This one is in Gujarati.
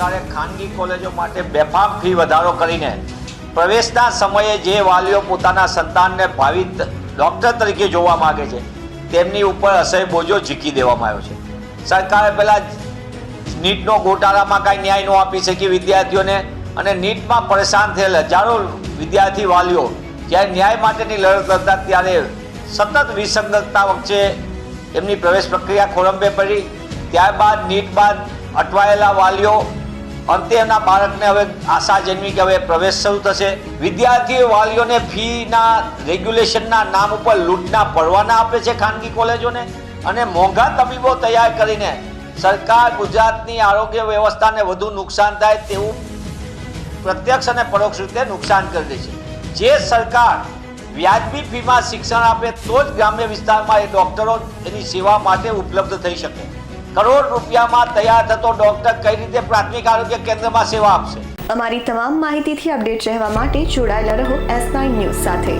સરકારે ખાનગી કોલેજો માટે બેફામ ફી વધારો કરીને પ્રવેશના સમયે જે વાલીઓ પોતાના સંતાનને ભાવિ ડૉક્ટર તરીકે જોવા માગે છે, તેમની ઉપર અસહ્ય બોજો ઝીકી દેવામાં આવ્યો છે. સરકારે પહેલાં નીટનો ગોટાળામાં કાંઈ ન્યાય ન આપી શકી વિદ્યાર્થીઓને અને નીટમાં પરેશાન થયેલ હજારો વિદ્યાર્થી વાલીઓ જ્યારે ન્યાય માટેની લડત લડતા ત્યારે સતત વિસંગતતા વચ્ચે એમની પ્રવેશ પ્રક્રિયા ખોરંબે પડી. ત્યારબાદ, નીટ બાદ અટવાયેલા વાલીઓ અંતે એમના બાળકને હવે આશા જન્મી કે હવે પ્રવેશ શરૂ થશે. વિદ્યાર્થીઓ વાલીઓને ફીના રેગ્યુલેશનના નામ ઉપર લૂંટના પરવાના આપે છે ખાનગી કોલેજોને. અને મોંઘા તબીબો તૈયાર કરીને સરકાર ગુજરાતની આરોગ્ય વ્યવસ્થાને વધુ નુકસાન થાય તેવું પ્રત્યક્ષ અને પરોક્ષ રીતે નુકસાન કરી દે છે. જે સરકાર વ્યાજબી ફીમાં શિક્ષણ આપે તો જ ગ્રામ્ય વિસ્તારમાં એ ડોક્ટરો એની સેવા માટે ઉપલબ્ધ થઈ શકે. કરોડ રૂપિયામાં તૈયાર થતો ડોક્ટર કઈ રીતે પ્રાથમિક આરોગ્ય કેન્દ્રમાં સેવા આપશે? અમારી તમામ માહિતીથી અપડેટ રહેવા માટે જોડાયેલા રહો એસ ન્યૂઝ સાથે.